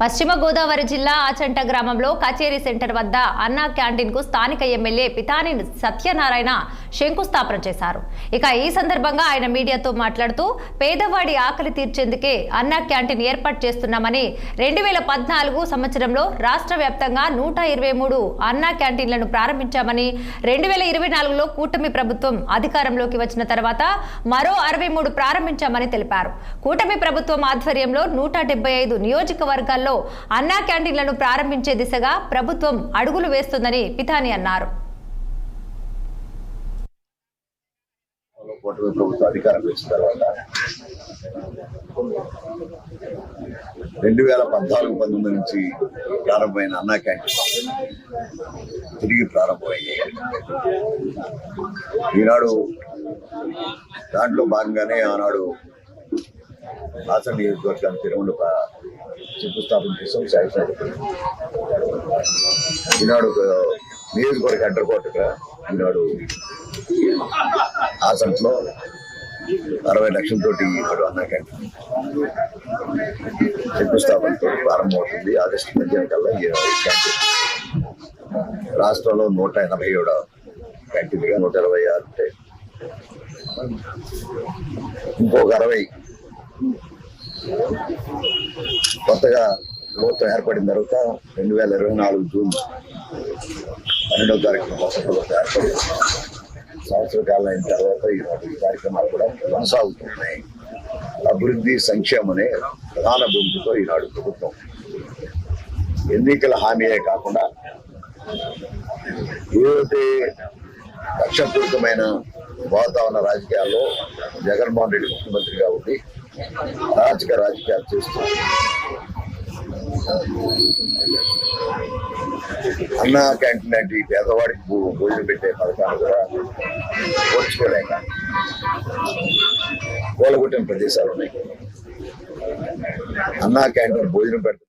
పశ్చిమ గోదావరి జిల్లా ఆచంట గ్రామంలో కచేరీ సెంటర్ వద్ద అన్నా క్యాంటీన్కు స్థానిక ఎమ్మెల్యే పితాని సత్యనారాయణ శంకుస్థాపన చేశారు. ఇక ఈ సందర్భంగా ఆయన మీడియాతో మాట్లాడుతూ పేదవాడి ఆకలి తీర్చేందుకే అన్నా క్యాంటీన్ ఏర్పాటు చేస్తున్నామని రెండు వేల పద్నాలుగు సంవత్సరంలో రాష్ట్ర వ్యాప్తంగా నూట ఇరవై మూడు అన్నా క్యాంటీన్లను ప్రారంభించామని రెండు వేల ఇరవై నాలుగులో కూటమి ప్రభుత్వం అధికారంలోకి వచ్చిన తర్వాత మరో అరవై మూడు ప్రారంభించామని తెలిపారు. కూటమి ప్రభుత్వం ఆధ్వర్యంలో నూట డెబ్బై ఐదు నియోజకవర్గాల్లో జిల్లాల్లో అన్నా క్యాంటీన్లను ప్రారంభించే దిశగా ప్రభుత్వం అడుగులు వేస్తుందని పితాని అన్నారు. కూటమి ప్రభుత్వం అధికారం వచ్చిన తర్వాత రెండు వేల పద్నాలుగు పంతొమ్మిది నుంచి ప్రారంభమైన అన్నా క్యాంటీన్ తిరిగి ప్రారంభమైంది. ఈనాడు దాంట్లో భాగంగానే ఆనాడు హాసన నియోజకవర్గాన్ని తిరుమల శంకుస్థాపన చేసాం శాసన ఈనాడు ఒక నియోజకవర్గ హెడ్ ఈనాడు ఆసంట్లో అరవై లక్షలతోటి ఇప్పుడు అన్న క్యాంటీన్ శంకుస్థాపనతో ప్రారంభమవుతుంది ఆగస్టు మధ్యాహ్నం కల్లా ఈ క్యాంటీన్ రాష్ట్రంలో నూట ఎనభై ఏడు క్యాంటీన్గా నూట ఇరవై ఆరు ఉంటాయి ఇంకొక అరవై కొత్తగా ప్రభుత్వం ఏర్పడిన తర్వాత రెండు వేల ఇరవై నాలుగు జూన్ పన్నెండవ తారీఖున కొత్త ప్రభుత్వం ఏర్పడింది. సంవత్సర కాలం అయిన తర్వాత ఈనాడు ఈ కార్యక్రమాలు కూడా కొనసాగుతున్నాయి. అభివృద్ధి సంక్షేమనే ప్రధాన భూమికతో ఈనాడు ప్రభుత్వం ఎన్నికల హామీయే కాకుండా ఏదైతే లక్ష్యపూరితమైన వాతావరణ రాజకీయాల్లో జగన్మోహన్ రెడ్డి ముఖ్యమంత్రిగా ఉండి రాజకీయ రాజకీయాలు చేస్తూ అన్న క్యాంటీన్ లాంటి పేదవాడికి భోజనం పెట్టే పథకాలు కూడా పోల్చుకోలేక కూలగొట్టిన ప్రదేశాలు ఉన్నాయి. అన్నా క్యాంటీన్ భోజనం పెడతారు.